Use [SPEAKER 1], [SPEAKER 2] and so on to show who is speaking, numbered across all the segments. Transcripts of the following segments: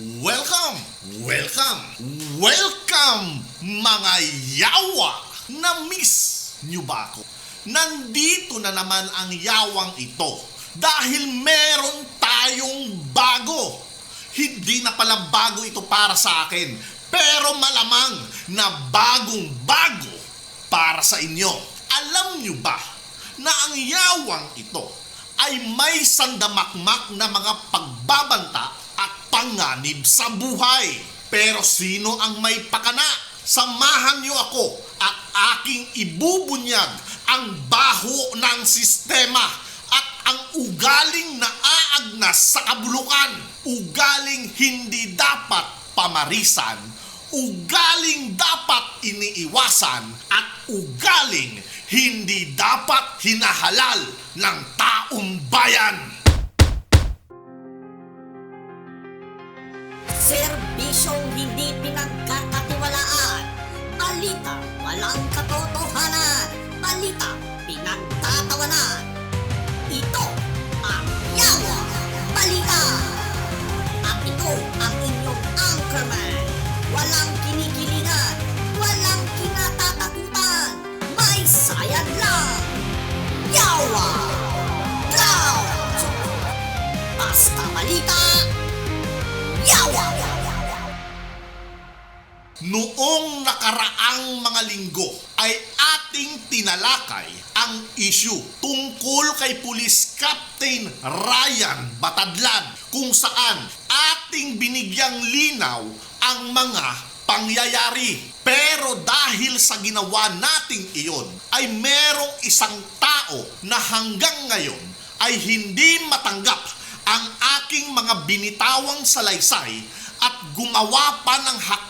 [SPEAKER 1] Welcome! Welcome! Welcome! Mga yawa! Na-miss nyo ba ako? Nandito na naman ang yawang ito dahil meron tayong bago. Hindi na pala bago ito para sa akin, pero malamang na bagong bago para sa inyo. Alam nyo ba na ang yawang ito ay may sandamakmak na mga pagbabanta panganib sa buhay. Pero sino ang may pakana? Samahan niyo ako at aking ibubunyag ang baho ng sistema at ang ugaling naaagnas sa kabulukan. Ugaling hindi dapat pamarisan. Ugaling dapat iniiwasan at ugaling hindi dapat hinahalal ng taong bayan.
[SPEAKER 2] Serbisyong hindi pinagkakatiwalaan. Balita walang katotohanan. Balita pinagtatawanan. Ito ang Yawa Balita. At ito ang inyong anchorman. Walang
[SPEAKER 1] Noong nakaraang mga linggo ay ating tinalakay ang issue tungkol kay Police Captain Ryan Batadlan kung saan ating binigyang linaw ang mga pangyayari. Pero dahil sa ginawa nating iyon ay merong isang tao na hanggang ngayon ay hindi matanggap ang aking mga binitawang salaysay at gumawa pa ng hakbang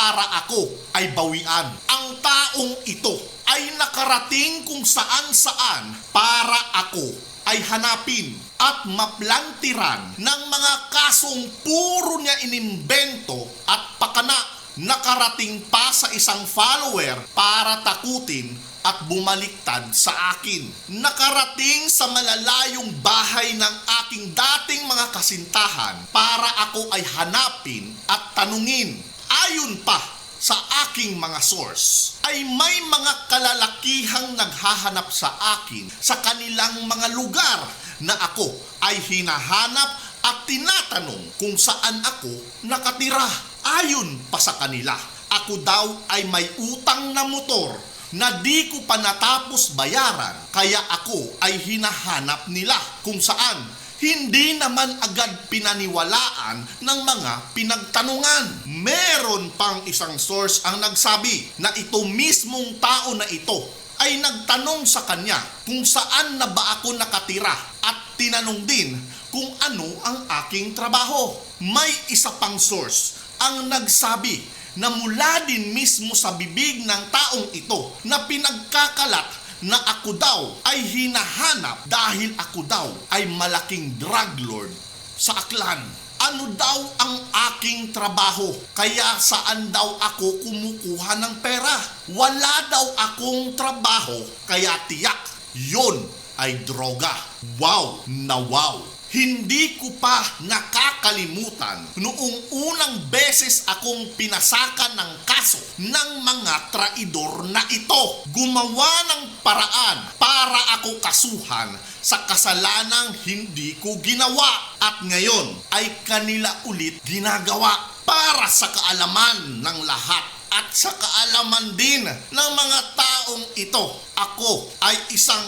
[SPEAKER 1] para ako ay bawian. Ang taong ito ay nakarating kung saan saan para ako ay hanapin at maplantiran ng mga kasong puro niya inimbento at pakana nakarating pa sa isang follower para takutin at bumaliktad sa akin. Nakarating sa malalayong bahay ng aking dating mga kasintahan para ako ay hanapin at tanungin. Ayon pa sa aking mga source ay may mga kalalakihang naghahanap sa akin sa kanilang mga lugar na ako ay hinahanap at tinatanong kung saan ako nakatira. Ayon pa sa kanila, ako daw ay may utang na motor na di ko pa natapos bayaran kaya ako ay hinahanap nila kung saan hindi naman agad pinaniwalaan ng mga pinagtanungan. Meron pang isang source ang nagsabi na ito mismong tao na ito ay nagtanong sa kanya kung saan na ba ako nakatira at tinanong din kung ano ang aking trabaho. May isa pang source ang nagsabi na mula din mismo sa bibig ng taong ito na pinagkakalat na ako daw ay hinahanap dahil ako daw ay malaking drug lord sa Aklan. Ano daw ang aking trabaho? Kaya saan daw ako kumukuha ng pera? Wala daw akong trabaho, kaya tiyak, yon ay droga. Wow na wow! Hindi ko pa nakakalimutan noong unang beses akong pinasakan ng kaso ng mga traidor na ito. Gumawa ng paraan para ako kasuhan sa kasalanang hindi ko ginawa. At ngayon ay kanila ulit ginagawa para sa kaalaman ng lahat at sa kaalaman din ng mga taong ito. Ako ay isang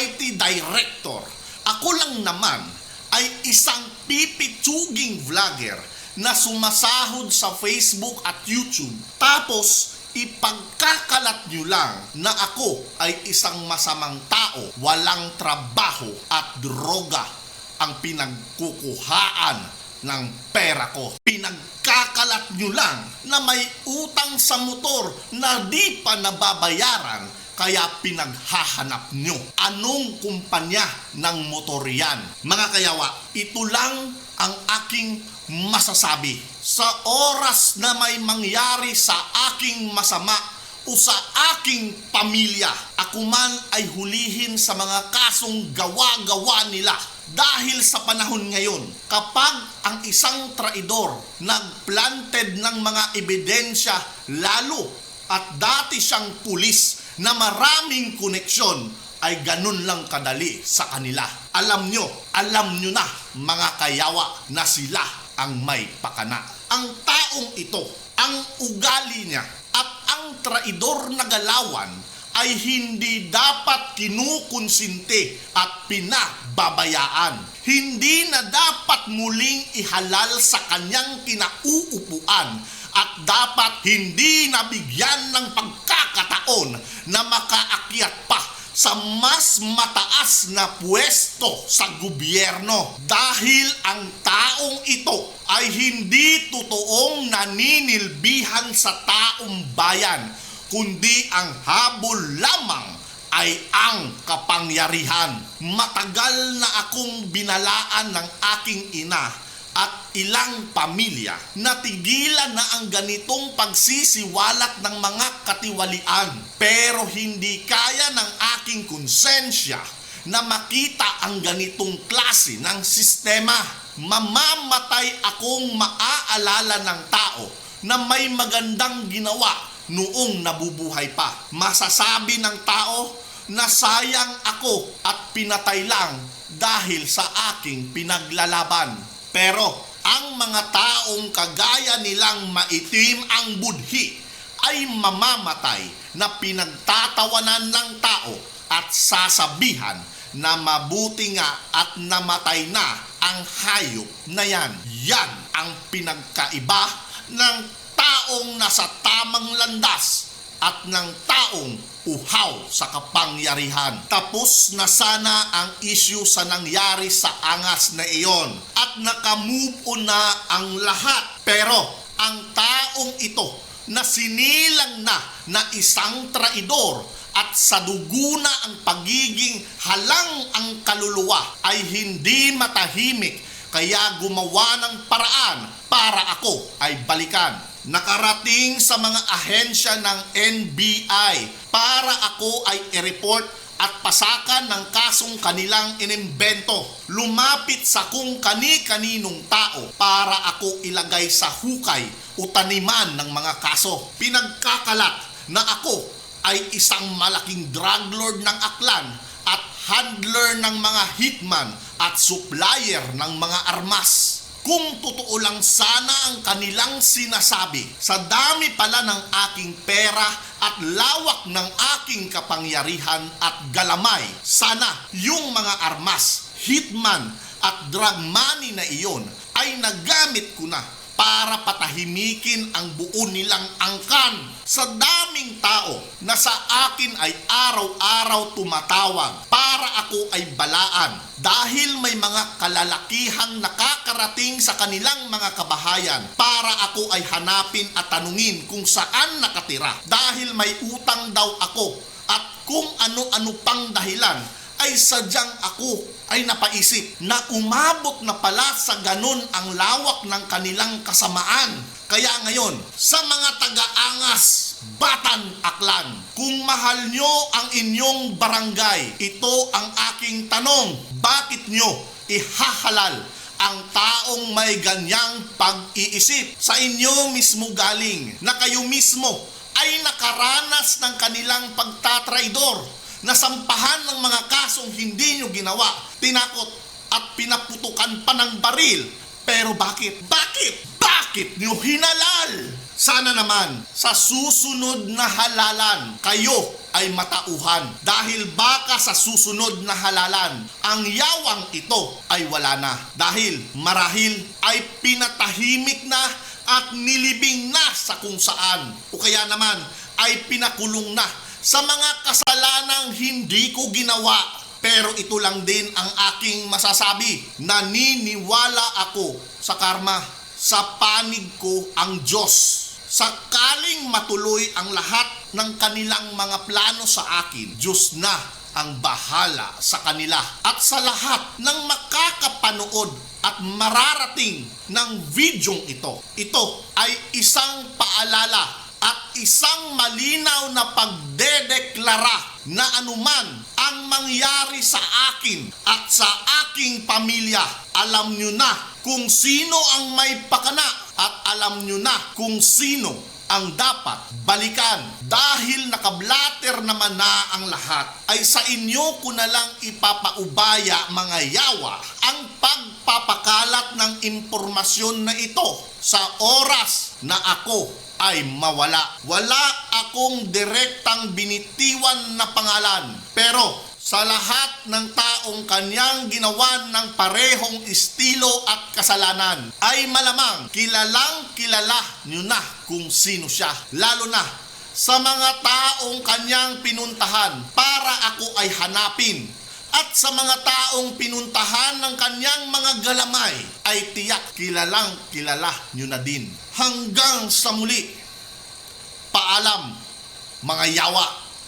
[SPEAKER 1] IT director. Ako lang naman ay isang pipitsuging vlogger na sumasahod sa Facebook at YouTube. Tapos, ipagkakalat nyo lang na ako ay isang masamang tao, walang trabaho at droga ang pinagkukuhaan ng pera ko. Pinagkakalat nyo lang na may utang sa motor na di pa nababayaran kaya pinaghahanap nyo. Anong kumpanya ng motor yan? Mga kayawa, ito lang ang aking masasabi. Sa oras na may mangyari sa aking masama o sa aking pamilya, ako man ay hulihin sa mga kasong gawa-gawa nila Dahil sa panahon ngayon, kapag ang isang traidor nagplanted ng mga ebidensya lalo at dati siyang pulis na maraming koneksyon ay ganun lang kadali sa kanila. Alam nyo, alam nyo na mga kayawa na sila ang may pakana. Ang taong ito, ang ugali niya at ang traidor na galawan ay hindi dapat kinukonsinti at pinababayaan. Hindi na dapat muling ihalal sa kanyang kinauupuan at dapat hindi nabigyan ng pagkakataon na makaakyat pa sa mas mataas na pwesto sa gobyerno dahil ang taong ito ay hindi totoong naninilbihan sa taong bayan kundi ang habol lamang ay ang kapangyarihan. Matagal na akong binalaan ng aking ina at ilang pamilya na tigilan na ang ganitong pagsisiwalat ng mga katiwalian. Pero hindi kaya ng aking konsensya na makita ang ganitong klase ng sistema. Mamamatay akong maaalala ng tao na may magandang ginawa noong nabubuhay pa. Masasabi ng tao na sayang ako at pinatay lang dahil sa aking pinaglalaban. Pero ang mga taong kagaya nilang maitim ang budhi ay mamamatay na pinagtatawanan ng tao at sasabihan na mabuti nga at namatay na ang hayop na yan. Yan ang pinagkaiba ng taong nasa tamang landas at ng taong uhaw sa kapangyarihan. Tapos na sana ang issue sa nangyari sa angas na iyon at nakamove on na ang lahat. Pero ang taong ito na sinilang na na isang traidor at sa dugo na ang pagiging halang ang kaluluwa ay hindi matahimik kaya gumawa ng paraan para ako ay balikan. Nakarating sa mga ahensya ng NBI para ako ay i-report at pasakan ng kasong kanilang inimbento. Lumapit sa kung kani-kaninong tao para ako ilagay sa hukay o taniman ng mga kaso. Pinagkakalat na ako ay isang malaking drug lord ng Aklan at handler ng mga hitman at supplier ng mga armas. Kung totoo lang sana ang kanilang sinasabi, sa dami pala ng aking pera at lawak ng aking kapangyarihan at galamay, sana yung mga armas, hitman at drug money na iyon ay nagamit ko na para patahimikin ang buo nilang angkan. Sa daming tao na sa akin ay araw-araw tumatawag para ako ay balaan dahil may mga kalalakihang nakakarating sa kanilang mga kabahayan para ako ay hanapin at tanungin kung saan nakatira. Dahil may utang daw ako at kung ano-ano pang dahilan ay sadyang ako ay napaisip na umabot na pala sa ganun ang lawak ng kanilang kasamaan. Kaya ngayon, sa mga taga-angas, Batan Aklan, kung mahal nyo ang inyong barangay, ito ang aking tanong, bakit nyo ihahalal ang taong may ganyang pag-iisip? Sa inyo mismo galing na kayo mismo ay nakaranas ng kanilang pagtatraidor nasampahan ng mga kasong hindi nyo ginawa, tinakot at pinaputukan pa ng baril. Pero bakit? Bakit? Bakit nyo hinalal? Sana naman sa susunod na halalan, kayo ay matauhan. Dahil baka sa susunod na halalan, ang yawang ito ay wala na. Dahil marahil ay pinatahimik na at nilibing na sa kung saan. O kaya naman ay pinakulong na sa mga kasalanang hindi ko ginawa. Pero ito lang din ang aking masasabi. Naniniwala ako sa karma. Sa panig ko ang Diyos. Sakaling matuloy ang lahat ng kanilang mga plano sa akin, Diyos na ang bahala sa kanila. At sa lahat ng makakapanood at mararating ng videong ito, ito ay isang paalala at isang malinaw na pagdedeklara na anuman ang ang mangyari sa akin at sa aking pamilya. Alam nyo na kung sino ang may pakana at alam nyo na kung sino ang dapat balikan. Dahil nakablatter naman na ang lahat, ay sa inyo ko na lang ipapaubaya mga yawa ang pagpapakalat ng impormasyon na ito sa oras na ako ay mawala. Wala akong direktang binitiwan na pangalan. Pero sa lahat ng taong kanyang ginawan ng parehong estilo at kasalanan, ay malamang kilalang kilala nyo na kung sino siya. Lalo na sa mga taong kanyang pinuntahan para ako ay hanapin at sa mga taong pinuntahan ng kanyang mga galamay ay tiyak kilalang kilala nyo na din. Hanggang sa muli, paalam mga yawa.